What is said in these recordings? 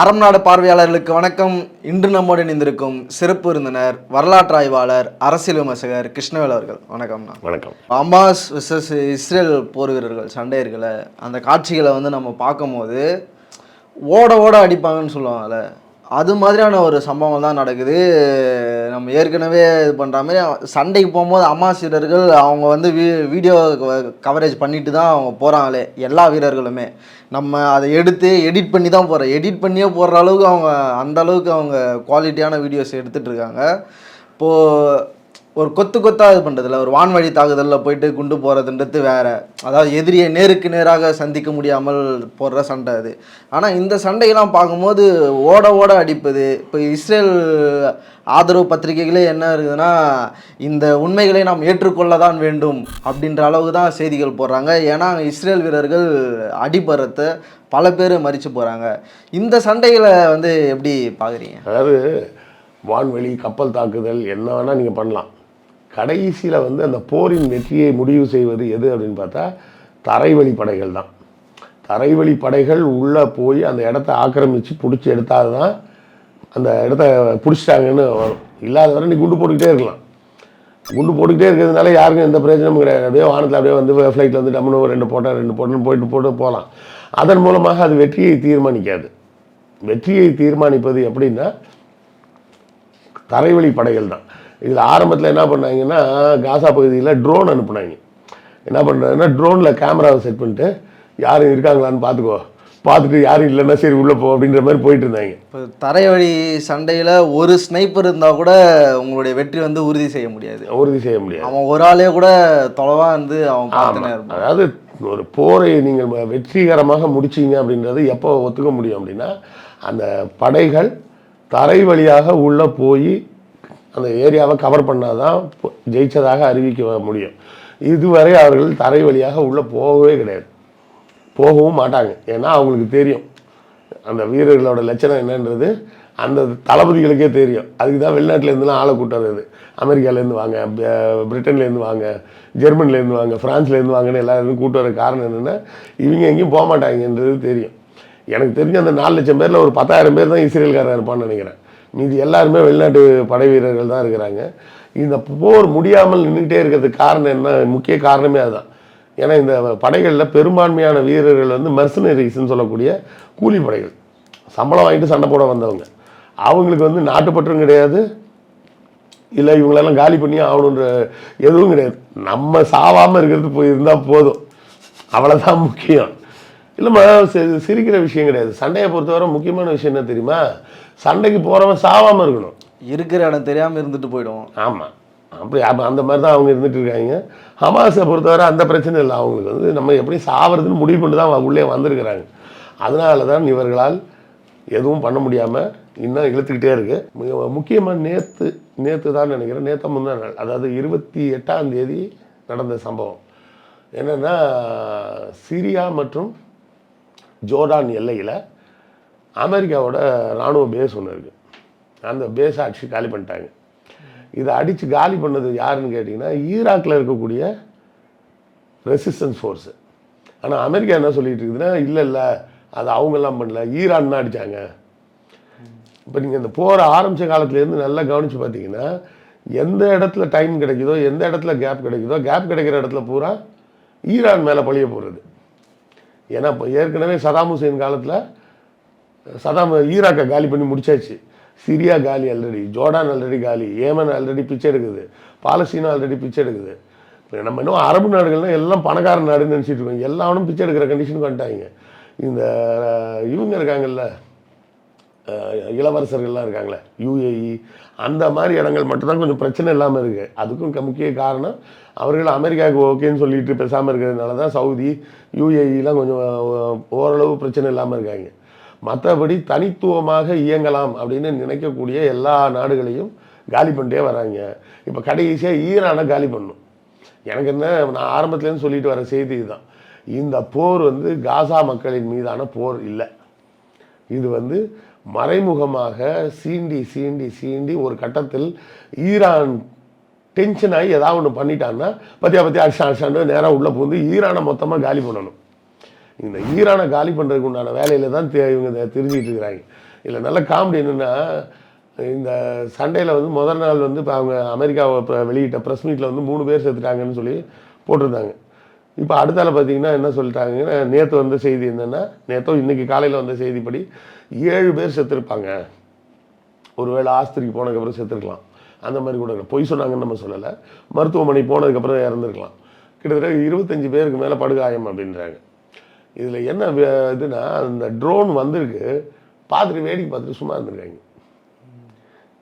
அறம் நாடு பார்வையாளர்களுக்கு வணக்கம். இன்று நம்மோடு இணைந்திருக்கும் சிறப்பு விருந்தினர் வரலாற்று ஆய்வாளர் அரசியல் விமர்சகர் கிருஷ்ணவேல் அவர்கள். வணக்கம்ண்ணா வணக்கம். அம்பாஸ் விசஸ் இஸ்ரேல் போர் வீரர்கள் சண்டையர்களை அந்த காட்சிகளை வந்து நம்ம பார்க்கும்போது ஓட ஓட அடிப்பாங்கன்னு சொல்லுவாங்கல்ல. அது மாதிரியான ஒரு சம்பவம் தான் நடக்குது. நம்ம ஏற்கனவே இது பண்ணுற மாதிரி சண்டைக்கு போகும்போது அம்மா வீரர்கள் அவங்க வந்து வீ வீடியோ கவரேஜ் பண்ணிட்டு தான் அவங்க போகிறாங்களே எல்லா வீரர்களுமே. நம்ம அதை எடுத்து எடிட் பண்ணி தான் போகிறோம் எடிட் பண்ணியே போடுற அளவுக்கு அவங்க அந்த அளவுக்கு அவங்க குவாலிட்டியான வீடியோஸ் எடுத்துகிட்டு இருக்காங்க. இப்போது ஒரு கொத்து கொத்தாக இது பண்ணுறதில்ல ஒரு வான்வழி தாக்குதலில் போயிட்டு குண்டு போகிறதுன்றது வேறு. அதாவது எதிரியை நேருக்கு நேராக சந்திக்க முடியாமல் போடுற சண்டை அது. ஆனால் இந்த சண்டையெல்லாம் பார்க்கும்போது ஓட ஓட அடிப்பது. இப்போ இஸ்ரேல் ஆதரவு பத்திரிகைகளே என்ன இருக்குதுன்னா இந்த உண்மைகளை நாம் ஏற்றுக்கொள்ள தான் வேண்டும் அப்படின்ற அளவுக்கு தான் செய்திகள் போடுறாங்க. ஏன்னா இஸ்ரேல் வீரர்கள் அடிபடுறத பல பேர் மறித்து போகிறாங்க இந்த சண்டைகளை வந்து எப்படி பார்க்குறீங்க? அதாவது வான்வெளி கப்பல் தாக்குதல் என்ன வேணால் நீங்கள் பண்ணலாம். கடைசியில் வந்து அந்த போரின் வெற்றியை முடிவு செய்வது எது அப்படின்னு பார்த்தா தரைவழி படைகள் தான். தரைவழி படைகள் உள்ளே போய் அந்த இடத்த ஆக்கிரமித்து பிடிச்சி எடுத்தால் தான் அந்த இடத்த பிடிச்சிட்டாங்கன்னு வரும். இல்லாத வரை நீ குண்டு போட்டுக்கிட்டே இருக்கலாம். குண்டு போட்டுக்கிட்டே இருக்கிறதுனால யாருக்கும் எந்த பிரயோஜனமும் கிடையாது. அப்படியே வானத்தில் அப்படியே வந்து ஃப்ளைட்டில் வந்து டம்னு ரெண்டு போட்டால் ரெண்டு போட்டோன்னு போயிட்டு போட்டு போகலாம். அதன் மூலமாக அது வெற்றியை தீர்மானிக்காது. வெற்றியை தீர்மானிப்பது எப்படின்னா தரைவழி படைகள் தான். இதில் ஆரம்பத்தில் என்ன பண்ணாங்கன்னா காசா பகுதியில் ட்ரோன் அனுப்புனாங்க. என்ன பண்ணுறாங்கன்னா ட்ரோனில் கேமராவை செட் பண்ணிட்டு யாரும் இருக்காங்களான்னு பார்த்துக்கோ பார்த்துட்டு யாரும் இல்லைன்னா சரி உள்ளே போ அப்படின்ற மாதிரி போயிட்டு இருந்தாங்க. இப்போ தரைவழி சண்டையில் ஒரு ஸ்னைப்பர் இருந்தால் கூட உங்களுடைய வெற்றி வந்து உறுதி செய்ய முடியாது. உறுதி செய்ய முடியாது. அவன் ஒரு ஆளே கூட தொலைவா வந்து அவன் பார்த்துனே அதாவது ஒரு போரை நீங்கள் வெற்றிகரமாக முடிச்சீங்க அப்படின்றது எப்போ ஒத்துக்க முடியும் அப்படின்னா அந்த படைகள் தரை வழியாக உள்ளே போய் அந்த ஏரியாவை கவர் பண்ணால் தான் ஜெயிச்சதாக அறிவிக்க முடியும். இதுவரை அவர்கள் தரை வழியாக உள்ளே போகவே கிடையாது. போகவும் மாட்டாங்க. ஏன்னா அவங்களுக்கு தெரியும். அந்த வீரர்களோட லட்சணம் என்னன்றது அந்த தளபதிகளுக்கே தெரியும். அதுக்கு தான் வெளிநாட்டிலேருந்துலாம் ஆளை கூட்டுறது அமெரிக்காலேருந்து வாங்க பிரிட்டன்லேருந்து வாங்க ஜெர்மனிலேருந்து வாங்க ஃப்ரான்ஸ்லேருந்து வாங்கன்னு எல்லாரும் கூட்டு வர காரணம் என்னென்னா இவங்க எங்கேயும் போக மாட்டாங்கன்றது தெரியும். எனக்கு தெரிஞ்ச அந்த நாலு லட்சம் பேரில் ஒரு பத்தாயிரம் பேர் தான் இஸ்ரேல்காரன் இருப்பான்னு நினைக்கிறேன். மீதி எல்லாருமே வெளிநாட்டு படை வீரர்கள் தான் இருக்கிறாங்க. இந்த போர் முடியாமல் நின்றுக்கிட்டே இருக்கிறதுக்கு காரணம் என்ன? முக்கிய காரணமே அதுதான். ஏன்னா இந்த படைகளில் பெரும்பான்மையான வீரர்கள் வந்து மெர்சனரிஸ்ன்னு சொல்லக்கூடிய கூலி படைகள். சம்பளம் வாங்கிட்டு சண்டை போட வந்தவங்க. அவங்களுக்கு வந்து நாட்டுப்பற்றும் கிடையாது. இல்லை இவங்களெல்லாம் காலி பண்ணி ஆகணுன்ற எதுவும் கிடையாது. நம்ம சாவாமல் இருக்கிறது போய் இருந்தால் போதும். அவ்வளோதான் முக்கியம். இல்லைம்மா சி- சிரிக்கிற விஷயம் கிடையாது. சண்டையை பொறுத்தவரை முக்கியமான விஷயம் என்ன தெரியுமா? சண்டைக்கு போகிறவன் சாவாமல் இருக்கணும். இருக்கிற இடம் தெரியாமல் இருந்துட்டு போயிடும் ஆமாம் அப்படி அப்ப அந்த மாதிரி தான் அவங்க இருந்துட்டு இருக்காங்க. ஹமாஸை பொறுத்தவரை அந்த பிரச்சனை இல்லை. அவங்களுக்கு வந்து நம்ம எப்படி சாவறதுன்னு முடிவு பண்ணி தான் உள்ளே வந்திருக்கிறாங்க. அதனால தான் இவர்களால் எதுவும் பண்ண முடியாமல் இன்னும் இழுத்துக்கிட்டே இருக்கு. மிக முக்கியமாக நேற்று நேற்று தான் நினைக்கிறேன். நேற்று முந்தா நாள். அதாவது இருபத்தி எட்டாம் தேதி நடந்த சம்பவம். என்னென்னா சிரியா மற்றும் ஜோர்டான் எல்லையில் அமெரிக்காவோட இராணுவ பேஸ் ஒன்று இருக்குது அந்த பேஸை அடிச்சு காலி பண்ணிட்டாங்க. இதை அடித்து காலி பண்ணது யாருன்னு கேட்டிங்கன்னா ஈராக்கில் இருக்கக்கூடிய ரெசிஸ்டன்ஸ் ஃபோர்ஸு ஆனால் அமெரிக்கா என்ன சொல்லிட்டு இருக்குதுன்னா இல்லை இல்லை அது அவங்கெல்லாம் பண்ணல. ஈரான் தான் அடித்தாங்க இப்போ நீங்கள் இந்த போகிற ஆரம்பித்த காலத்துலேருந்து நல்லா கவனித்து பார்த்தீங்கன்னா எந்த இடத்துல டைம் கிடைக்குதோ எந்த இடத்துல கேப் கிடைக்குதோ கேப் கிடைக்கிற இடத்துல பூரா ஈரான் மேலே பழிய போடுறது ஏன்னா இப்போ ஏற்கனவே சதாம் ஹுசைன் காலத்தில் சதாம் ஈராக்கை காலி பண்ணி முடிச்சாச்சு. சிரியா காலி ஆல்ரெடி ஜோர்டான் ஆல்ரெடி காலி ஏமன் ஆல்ரெடி பிச்சை எடுக்குது பாலஸ்தீனா ஆல்ரெடி பிச்சை எடுக்குது. நம்ம இன்னும் அரபு நாடுகள்னால் எல்லாம் பணக்கார நாடுன்னு நினச்சிட்டு இருக்கோம். எல்லாரும் பிச்சை எடுக்கிற கண்டிஷனுக்கு வந்துட்டாங்க. இந்த இவங்க இருக்காங்கல்ல இளவரசர்கள்லாம் இருக்காங்களே யூஏஇ அந்த மாதிரி இடங்கள் மட்டும்தான் கொஞ்சம் பிரச்சனை இல்லாமல் இருக்குது அதுக்கும் முக்கிய காரணம் அவர்கள் அமெரிக்காவுக்கு ஓகேன்னு சொல்லிட்டு பேசாமல் இருக்கிறதுனால தான் சவுதி யூஏஇலாம் கொஞ்சம் ஓரளவு பிரச்சனை இல்லாமல் இருக்காங்க. மற்றபடி தனித்துவமாக இயங்கலாம் அப்படின்னு நினைக்கக்கூடிய எல்லா நாடுகளையும் காலி பண்ணிட்டே வராங்க. இப்போ கடைசியாக ஈரானை காலி பண்ணும். எனக்கு என்ன நான் ஆரம்பத்துலேருந்து சொல்லிட்டு வர செய்தி இதுதான். இந்த போர் வந்து காசா மக்களின் மீதான போர் இல்லை. இது வந்து மறைமுகமாக சீண்டி சீண்டி சீண்டி ஒரு கட்டத்தில் ஈரான் டென்ஷன் ஆகி ஏதாவது ஒன்று பண்ணிட்டான்னா பத்தியா பத்தியா அடிச்சா அடிச்சாண்டு நேராக உள்ளே போந்து ஈரானை மொத்தமாக காலி பண்ணணும். இந்த ஈரானை காலி பண்ணுறதுக்கு உண்டான வேலையில் தான் இவங்க இதை தெரிஞ்சுக்கிட்டு இருக்கிறாங்க. இதில் நல்ல காமெடி என்னென்னா இந்த சண்டையில் வந்து முதல் நாள் வந்து இப்போ அவங்க அமெரிக்காவை வெளியிட்ட ப்ரெஸ் மீட்டில் வந்து மூணு பேர் செத்துட்டாங்கன்னு சொல்லி போட்டிருந்தாங்க. இப்போ அடுத்தால பார்த்தீங்கன்னா என்ன சொல்லிட்டாங்கன்னா நேற்று வந்த செய்தி என்னென்னா நேற்றோ இன்றைக்கி காலையில் வந்த செய்திப்படி ஏழு பேர் செத்துருப்பாங்க. ஒருவேளை ஆஸ்பத்திரிக்கு போனதுக்கப்புறம் செத்துருக்கலாம். அந்த மாதிரி கூட பொய் சொன்னாங்கன்னு நம்ம சொல்லலை. மருத்துவமனை போனதுக்கப்புறம் இறந்துருக்கலாம். கிட்டத்தட்ட இருபத்தஞ்சி பேருக்கு மேலே படுகாயம் அப்படின்றாங்க. இதில் என்ன வே- இதுனா அந்த ட்ரோன் வந்திருக்கு. பார்த்துட்டு வேடிக்கை பார்த்துட்டு சும்மா இருந்திருக்காங்க.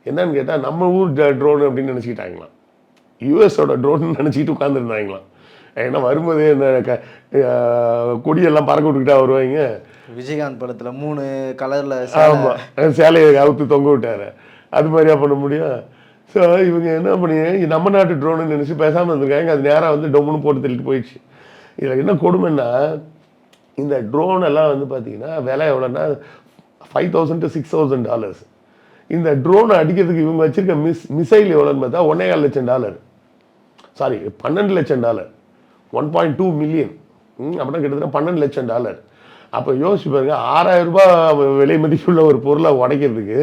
என்னன்னு கேட்டால் நம்ம ஊர் ட்ரோன் அப்படின்னு நினச்சிக்கிட்டாங்களாம். யூஎஸோட ட்ரோன் நினச்சிக்கிட்டு உட்காந்துருந்தாங்களாம் ஏன்னா வரும்போதே இந்த க- கொடியெல்லாம் பறக்க விட்டுக்கிட்டா வருவாங்க. விஜயகாந்த் படத்துல மூணு கலர்ல ஆமாம் சேலையை அவுத்து தொங்க விட்டாரு. அது மாதிரியா பண்ண முடியும்? ஸோ இவங்க என்ன பண்ணி நம்ம நாட்டு ட்ரோனு நினச்சி பேசாமல் இருந்திருக்காங்க. அது நேராக வந்து டொம்முன்னு போட்டு தள்ளிட்டு போயிடுச்சு. இதில் என்ன கொடுமைன்னா இந்த ட்ரோன் எல்லாம் வந்து பார்த்தீங்கன்னா விலை எவ்வளோன்னா five thousand to six thousand dollars இந்த ட்ரோனை அடிக்கிறதுக்கு இவங்க வச்சுருக்க மிஸ் மிசைல் எவ்வளோன்னு பார்த்தா ஒன்னே கால் லட்சம் டாலர் சாரி பன்னெண்டு லட்சம் dollar one point two million அப்படின்னா கிட்டத்தட்ட பன்னெண்டு லட்சம் டாலர் அப்போ யோசிச்சு பாருங்க ஆறாயிரம் ரூபாய் விலை மதிப்புள்ள ஒரு பொருளை உடைக்கிறதுக்கு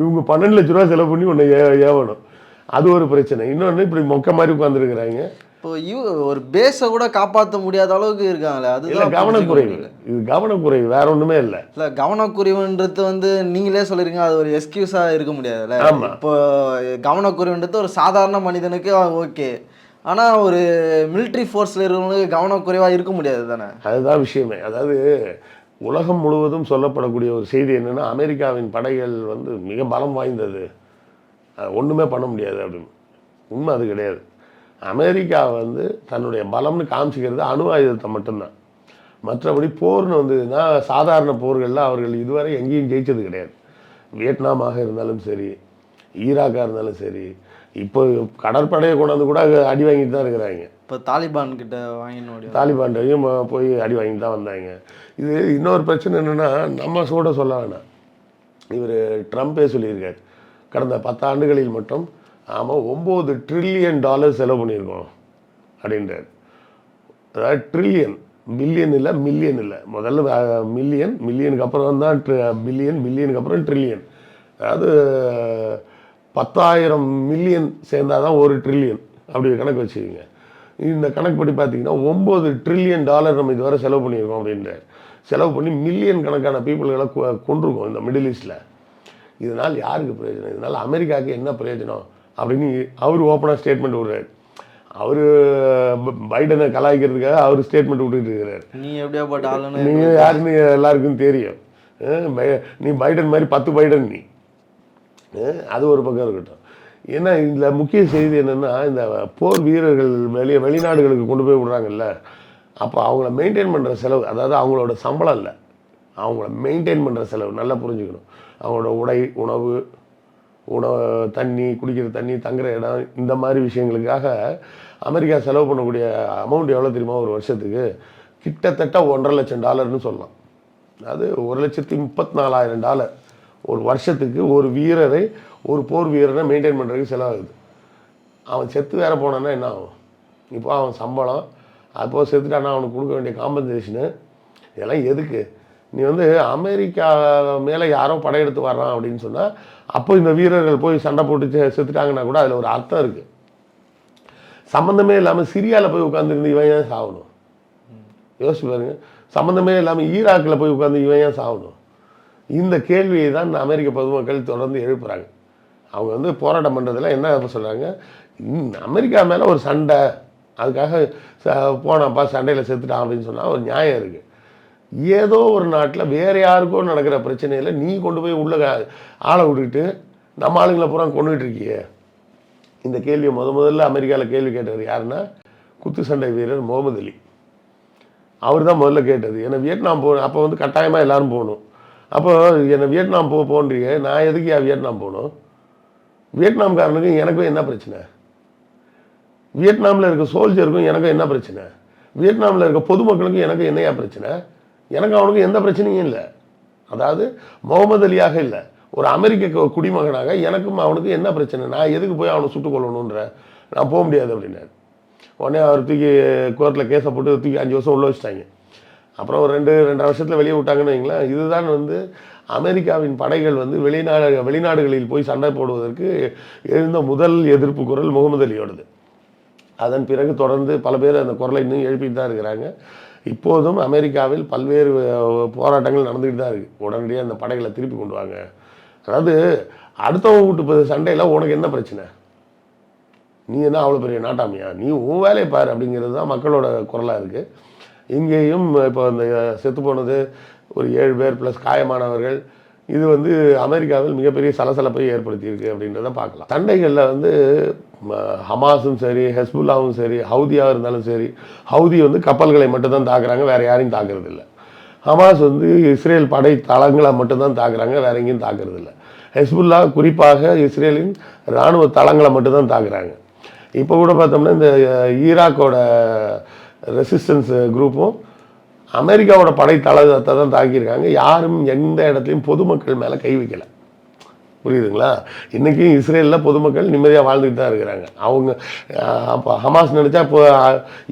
இவங்க பன்னெண்டு லட்ச ரூபா செலவு பண்ணி ஒன்று ஏ ஏவணும். அது ஒரு பிரச்சனை. இன்னொன்று இப்படி மொக்க மாதிரி உட்காந்துருக்குறாங்க இப்போ இவ ஒரு பேஸை கூட காப்பாற்ற முடியாத அளவுக்கு இருக்காங்களே இல்லை அதுதான் கவனக்குறைவு. இது கவனக்குறைவு வேற ஒன்றுமே இல்லை. இல்ல கவனக்குறைவுன்றது வந்து நீங்களே சொல்லிருங்க அது ஒரு எக்ஸ்கியூஸா இருக்க முடியாதுல்ல. இப்போ கவனக்குறைவுன்றது ஒரு சாதாரண மனிதனுக்கு ஓகே. ஆனா ஒரு military ஃபோர்ஸ்ல இருக்கிறவங்களுக்கு கவனக்குறைவா இருக்க முடியாது தானே? அதுதான் விஷயமே. அதாவது உலகம் முழுவதும் சொல்லப்படக்கூடிய ஒரு செய்தி என்னன்னா அமெரிக்காவின் படைகள் வந்து மிக பலம் வாய்ந்தது. அது ஒன்றுமே பண்ண முடியாது அப்படின்னு. உண்மை அது கிடையாது. அமெரிக்கா வந்து தன்னுடைய பலம்னு காமிச்சிக்கிறது அணு ஆயுதத்தை மட்டும்தான். மற்றபடி போர்னு வந்ததுன்னா சாதாரண போர்களில் அவர்கள் இதுவரை எங்கேயும் ஜெயிச்சது கிடையாது. வியட்நாமாக இருந்தாலும் சரி ஈராக்காக இருந்தாலும் சரி இப்போ கடற்படையை கொண்டாந்து கூட அடி வாங்கிட்டு தான் இருக்கிறாங்க. இப்போ தாலிபான் கிட்ட வாங்கினோடைய தாலிபான்டையும் போய் அடி வாங்கிட்டு தான் வந்தாங்க. இது இன்னொரு பிரச்சனை என்னென்னா நம்ம கூட சொல்ல வேணாம். இவர் ட்ரம்ப்பே சொல்லியிருக்காரு. கடந்த பத்தாண்டுகளில் மட்டும் ஆமாம் ஒம்பது ட்ரில்லியன் டாலர் செலவு பண்ணியிருக்கோம் அப்படின்றார். அதாவது ட்ரில்லியன் பில்லியன் இல்லை மில்லியன் இல்லை. முதல்ல மில்லியன் மில்லியனுக்கு அப்புறம் தான் பில்லியன் பில்லியனுக்கு அப்புறம் ட்ரில்லியன் அதாவது பத்தாயிரம் மில்லியன் சேர்ந்தால் தான் ஒரு ட்ரில்லியன் அப்படி கணக்கு வச்சுக்கோங்க. இந்த கணக்குப்படி பார்த்தீங்கன்னா ஒம்பது ட்ரில்லியன் டாலர் நம்ம இதுவரை செலவு பண்ணியிருக்கோம் அப்படின்றார். செலவு பண்ணி மில்லியன் கணக்கான பீப்புள்களை கொண்டிருக்கோம் இந்த மிடில் ஈஸ்டில் இதனால் யாருக்கு பிரயோஜனம்? இதனால் அமெரிக்காவுக்கு என்ன பிரயோஜனம்? அப்படின்னு அவர் ஓப்பனாக ஸ்டேட்மெண்ட் விடுறாரு. அவர் பைடனை கலாய்க்கிறதுக்காக அவர் ஸ்டேட்மெண்ட் விட்டுட்டு இருக்கிறார். நீ எப்படியாப்பட்ட ஆளுன்னு நீங்கள் யாருன்னு எல்லாருக்கும் தெரியும். நீ பைடன் மாதிரி பத்து பைடன் நீ. அது ஒரு பக்கம் இருக்கட்டும். ஏன்னா இதில் முக்கிய செய்தி என்னென்னா இந்த போர் வீரர்கள் வெளியே வெளிநாடுகளுக்கு கொண்டு போய் விடுறாங்கல்ல அப்போ அவங்கள மெயின்டைன் பண்ணுற செலவு அதாவது அவங்களோட சம்பளம் இல்லை. அவங்கள மெயின்டைன் பண்ணுற செலவு நல்லா புரிஞ்சுக்கணும். அவங்களோட உடை உணவு உணவு தண்ணி குடிக்கிற தண்ணி தங்குற இடம் இந்த மாதிரி விஷயங்களுக்காக அமெரிக்கா செலவு பண்ணக்கூடிய அமௌண்ட் எவ்வளோ தெரியுமா? ஒரு வருஷத்துக்கு? கிட்டத்தட்ட ஒன்றரை லட்சம் டாலர்னு சொல்லலாம். அது ஒரு லட்சத்தி முப்பத்தி நாலாயிரம் டாலர். ஒரு வருஷத்துக்கு ஒரு வீரரை ஒரு போர் வீரரை மெயின்டைன் பண்ணுறதுக்கு செலவாகுது. அவன் செத்து வேற போனான்னா என்ன ஆகும்? இப்போ அவன் சம்பளம் அப்போ செத்துட்டானா அவனுக்கு கொடுக்க வேண்டிய காம்பன்சேஷனு இதெல்லாம் எதுக்கு? நீ வந்து அமெரிக்கா மேலே யாரோ படையெடுத்து வர்றான் அப்படின்னு சொன்னால் அப்போ இந்த வீரர்கள் போய் சண்டை போட்டு செ- செத்துட்டாங்கன்னா கூட அதில் ஒரு அர்த்தம் இருக்குது சம்மந்தமே இல்லாமல் சிரியாவில் போய் உட்காந்துருந்து இவன் ஏன் சாகணும் யோசிச்சு பாருங்க. சம்மந்தமே இல்லாமல் ஈராக்கில் போய் உட்காந்து இவன் ஏன் சாகணும் இந்த கேள்வியை தான் இந்த அமெரிக்க பொதுமக்கள் தொடர்ந்து எழுப்புறாங்க. அவங்க வந்து போராட்டம் பண்ணுறதுல என்ன சொல்கிறாங்க அமெரிக்கா மேலே ஒரு சண்டை அதுக்காக ச- போனாப்பா சண்டையில் செத்துட்டான் அப்படின்னு சொன்னால் ஒரு நியாயம் இருக்குது ஏதோ ஒரு நாட்டில் வேறு யாருக்கோ நடக்கிற பிரச்சனையில் நீ கொண்டு போய் உள்ள ஆளை விட்டுக்கிட்டு நம்ம ஆளுங்களை பூரா கொண்டுகிட்டு இருக்கியே. இந்த கேள்வியை முத முதல்ல அமெரிக்காவில் கேள்வி கேட்டவர் யாருன்னா குத்து சண்டை வீரர் முகமது அலி. அவர் தான் முதல்ல கேட்டது. ஏன்னா வியட்நாம் போ அப்போ வந்து கட்டாயமாக எல்லோரும் போகணும். அப்போ என்னை வியட்நாம் போ போன்றீங்க நான் எதுக்கு ஏன் வியட்நாம் போகணும்? வியட்நாம்காரனுக்கும் எனக்கும் என்ன பிரச்சனை? வியட்நாமில் இருக்க சோல்ஜருக்கும் எனக்கும் என்ன பிரச்சனை? வியட்நாமில் இருக்க பொதுமக்களுக்கும் எனக்கு என்னையா பிரச்சனை? எனக்கு அவனுக்கும் எந்த பிரச்சனையும் இல்லை. அதாவது முகமது அலியாக இல்லை. ஒரு அமெரிக்க குடிமகனாக எனக்கும் அவனுக்கும் என்ன பிரச்சனை? நான் எதுக்கு போய் அவனை சுட்டுக் கொள்ளணுன்ற நான் போக முடியாது அப்படின்னாரு. உடனே அவர் தூக்கி கோர்ட்டில் கேஸை போட்டு தூக்கி அஞ்சு வருஷம் உள்ள வச்சுட்டாங்க. அப்புறம் ஒரு ரெண்டு ரெண்டரை வருஷத்தில் வெளியே விட்டாங்கன்னு வைங்களேன். இதுதான் வந்து அமெரிக்காவின் படைகள் வந்து வெளிநாடு வெளிநாடுகளில் போய் சண்டை போடுவதற்கு எழுந்த முதல் எதிர்ப்பு குரல் முகமது அலியோடது. அதன் பிறகு தொடர்ந்து பல பேர் அந்த குரலை இன்னும் எழுப்பிட்டு தான் இருக்கிறாங்க. இப்போதும் அமெரிக்காவில் பல்வேறு போராட்டங்கள் நடந்துக்கிட்டு தான் இருக்குது உடனடியாக அந்த படைகளை திருப்பி கொண்டு வாங்க. அதாவது அடுத்தவங்க வீட்டு சண்டையில் உனக்கு என்ன பிரச்சனை? நீ என்ன அவ்வளோ பெரிய நாட்டாமியா? நீ உன் வேலையை பாரு அப்படிங்கிறது தான் மக்களோட குரலாக இருக்குது இங்கேயும் இப்போ அந்த செத்து போனது ஒரு ஏழு பேர் ப்ளஸ் காயமானவர்கள் இது வந்து அமெரிக்காவில் மிகப்பெரிய சலசலப்பை ஏற்படுத்தியிருக்கு அப்படின்றத பார்க்கலாம். சண்டைகளில் வந்து ம, ஹமாஸும் சரி ஹெஸ்புல்லாவும் சரி ஹவுதியாக இருந்தாலும் சரி ஹவுதி வந்து கப்பல்களை மட்டும்தான் தாக்குறாங்க வேறு யாரையும் தாக்குறது இல்லை ஹமாஸ் வந்து இஸ்ரேல் படை தளங்களை மட்டும்தான் தாக்குறாங்க வேற எங்கேயும் தாக்குறது இல்லை ஹெஸ்புல்லா குறிப்பாக இஸ்ரேலின் இராணுவ தளங்களை மட்டும்தான் தாக்குறாங்க. இப்போ கூட பார்த்தோம்னா இந்த ஈராக்கோட ரெசிஸ்டன்ஸ் குரூப்பும் அமெரிக்காவோட படை தளத்தை தான் தாக்கியிருக்காங்க. யாரும் எந்த இடத்துலையும் பொதுமக்கள் மேலே கை வைக்கல. புரியுதுங்களா? இன்றைக்கும் இஸ்ரேலில் பொதுமக்கள் நிம்மதியாக வாழ்ந்துட்டு தான் இருக்கிறாங்க. அவங்க அப்போ ஹமாஸ் நினச்சா இப்போ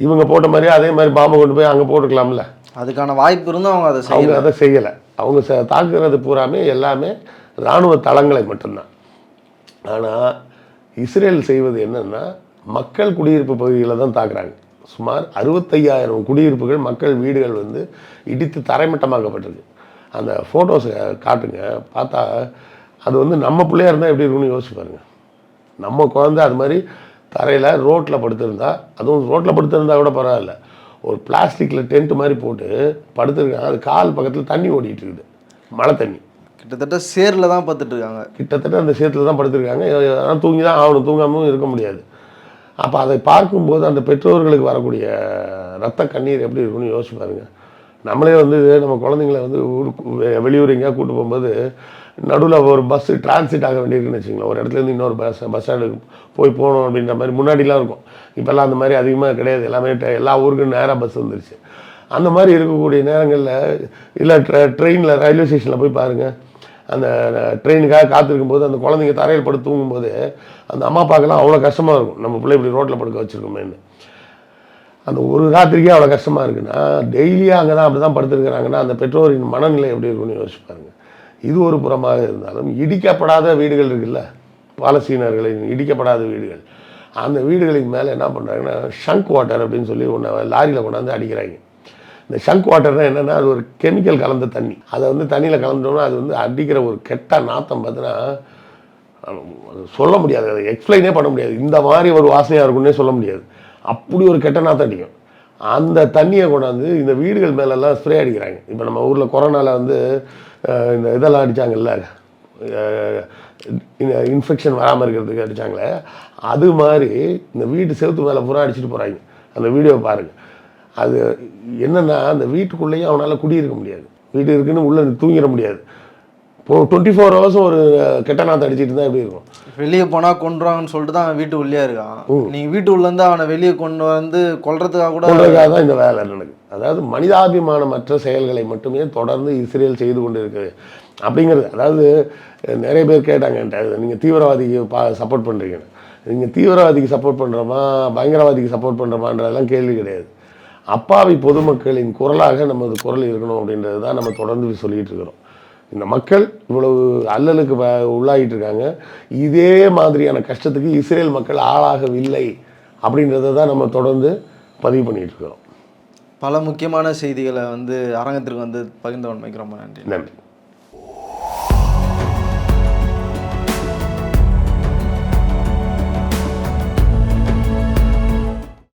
இவங்க போட்ட மாதிரியே அதே மாதிரி பாம்பை கொண்டு போய் அங்கே போட்டுக்கலாம்ல. அதுக்கான வாய்ப்பு இருந்தும் அவங்க அதை அவங்க அதை செய்யலை. அவங்க ச தாக்குறது பூராமே எல்லாமே இராணுவ தளங்களை மட்டும்தான். ஆனால் இஸ்ரேல் செய்வது என்னன்னா மக்கள் குடியிருப்பு பகுதிகளை தான் தாக்குறாங்க. சுமார் அறுபத்தையாயிரம் குடியிருப்புகள் மக்கள் வீடுகள் வந்து இடித்து தரைமட்டமாக்கப்பட்டிருக்கு அந்த ஃபோட்டோஸை காட்டுங்க பார்த்தா அது வந்து நம்ம பிள்ளையா இருந்தால் எப்படி இருக்கும்னு யோசிச்சு பாருங்க நம்ம குழந்தை அது மாதிரி தரையில் ரோட்டில் படுத்திருந்தா அதுவும் ரோட்டில் படுத்திருந்தா கூட பரவாயில்ல ஒரு பிளாஸ்டிக்கில் டென்ட் மாதிரி போட்டு படுத்துருக்காங்க அது கால் பக்கத்தில் தண்ணி ஓடிட்டு இருக்குது மழை தண்ணி கிட்டத்தட்ட சேர்ல தான் பார்த்துட்டு இருக்காங்க கிட்டத்தட்ட அந்த சேத்துல தான் படுத்திருக்காங்க ஆனால் தூங்கி தான் ஆகணும் தூங்காமலும் இருக்க முடியாது அப்போ அதை பார்க்கும்போது அந்த பெற்றோர்களுக்கு வரக்கூடிய ரத்த கண்ணீர் எப்படி இருக்கும்னு யோசிச்சு பாருங்க. நம்மளே வந்து நம்ம குழந்தைங்கள வந்து ஊருக்கு வெளியூர் எங்கேயா கூட்டு போகும்போது நடுவில் ஒரு பஸ்ஸு டிரான்சிட் ஆக வேண்டியிருக்குன்னு வச்சுங்களேன் ஒரு இடத்துல இருந்து இன்னொரு பஸ் பஸ் ஸ்டாண்டுக்கு போய் போகணும் அப்படின்ற மாதிரி முன்னாடிலாம் இருக்கும். இப்போல்லாம் அந்த மாதிரி அதிகமாக கிடையாது. எல்லாமே எல்லா ஊருக்கும் நேராக பஸ் வந்துருச்சு. அந்த மாதிரி இருக்கக்கூடிய நேரங்களில் இல்லை ட்ரெயினில் ரயில்வே ஸ்டேஷனில் போய் பாருங்கள் அந்த ட்ரெயினுக்காக காத்திருக்கும் போது அந்த குழந்தைங்க தரையில் படுத்து தூங்கும்போது அந்த அம்மா அப்பாக்கெல்லாம் அவ்வளோ கஷ்டமாக இருக்கும். நம்ம பிள்ளை இப்படி ரோட்டில் படுக்க வச்சுருக்கோமேன்னு. அந்த ஒரு ராத்திரிக்கே அவ்வளோ கஷ்டமாக இருக்குன்னா டெய்லியாக அங்கே தான் அப்படி தான் படுத்துருக்குறாங்கன்னா அந்த பெற்றோரின் மனநிலை எப்படி இருக்கும்னு யோசிச்சுப்பாங்க இது ஒரு புறமாக இருந்தாலும் இடிக்கப்படாத வீடுகள் இருக்குல்ல பாலஸ்தீனர்களின் இடிக்கப்படாத வீடுகள். அந்த வீடுகளின் மேலே என்ன பண்ணுறாங்கன்னா ஷங்க் வாட்டர் அப்படின்னு சொல்லி ஒன்று லாரியில் கொண்டாந்து அடிக்கிறாங்க. இந்த ஷங்க் வாட்டர்னா என்னென்னா அது ஒரு கெமிக்கல் கலந்த தண்ணி. அதை வந்து தண்ணியில் கலந்துட்டோம்னா அது வந்து அடிக்கிற ஒரு கெட்ட நாத்தம் பார்த்தீங்கன்னா அது சொல்ல முடியாது. அதை எக்ஸ்பிளைனே பண்ண முடியாது. இந்த மாதிரி ஒரு வாசனையாக இருக்கும்னே சொல்ல முடியாது. அப்படி ஒரு கெட்ட நாத்தம் அடிக்கும். அந்த தண்ணியை கொண்டாந்து இந்த வீடுகள் மேலெல்லாம் ஸ்ப்ரே அடிக்கிறாங்க. இப்போ நம்ம ஊரில் கொரோனாவில் வந்து இந்த இதெல்லாம் அடித்தாங்கல்ல இன்ஃபெக்ஷன் வராமல் இருக்கிறதுக்கு அடித்தாங்களே அது மாதிரி இந்த வீட்டு செவத்து மேலே பூரா அடிச்சுட்டு போகிறாங்க அந்த வீடியோ பாருங்கள் அது என்னென்னா அந்த வீட்டுக்குள்ளேயும் அவனால் குடியிருக்க முடியாது. வீடு இருக்குன்னு உள்ளே தூங்கிட முடியாது. இப்போ டுவெண்ட்டி ஃபோர் ஹவர்ஸும் ஒரு கெட்ட நாற்று அடிச்சிட்டு இருந்தால் எப்படி இருக்கும்? வெளியே போனா கொண்டுருவாங்கன்னு சொல்லிட்டு தான் அவன் வீட்டு உள்ளே இருக்கான். நீங்க வீட்டு உள்ள இருந்து அவனை வெளியே கொண்டு வந்து கொல்றதுக்காக கூட கொள்றதுக்காக தான் இந்த வேலை நடக்குது. அதாவது மனிதாபிமானமற்ற செயல்களை மட்டுமே தொடர்ந்து இஸ்ரேல் செய்து கொண்டு இருக்குது அப்படிங்கிறது அதாவது நிறைய பேர் கேட்டாங்க என்கிட்ட நீங்கள் தீவிரவாதிக்கு பா சப்போர்ட் பண்ணுறீங்கன்னு நீங்கள் தீவிரவாதிக்கு சப்போர்ட் பண்ணுறோமா பயங்கரவாதிக்கு சப்போர்ட் பண்ணுறோமான்றதெல்லாம் கேள்வி கிடையாது. அப்பாவி பொதுமக்களின் குரலாக நமது குரல் இருக்கணும் அப்படின்றது தான் நம்ம தொடர்ந்து சொல்லிட்டு இருக்கிறோம். இந்த மக்கள் இவ்வளவு அல்லலுக்கு உள்ளாகிட்டு இருக்காங்க. இதே மாதிரியான கஷ்டத்துக்கு இஸ்ரேல் மக்கள் ஆளாகவில்லை அப்படின்றத தான் நம்ம தொடர்ந்து பதிவு பண்ணிட்டு இருக்கிறோம். பல முக்கியமான செய்திகளை வந்து அரங்கத்திற்கு வந்து பகிர்ந்து வைக்க ரொம்ப நன்றி. நன்றி.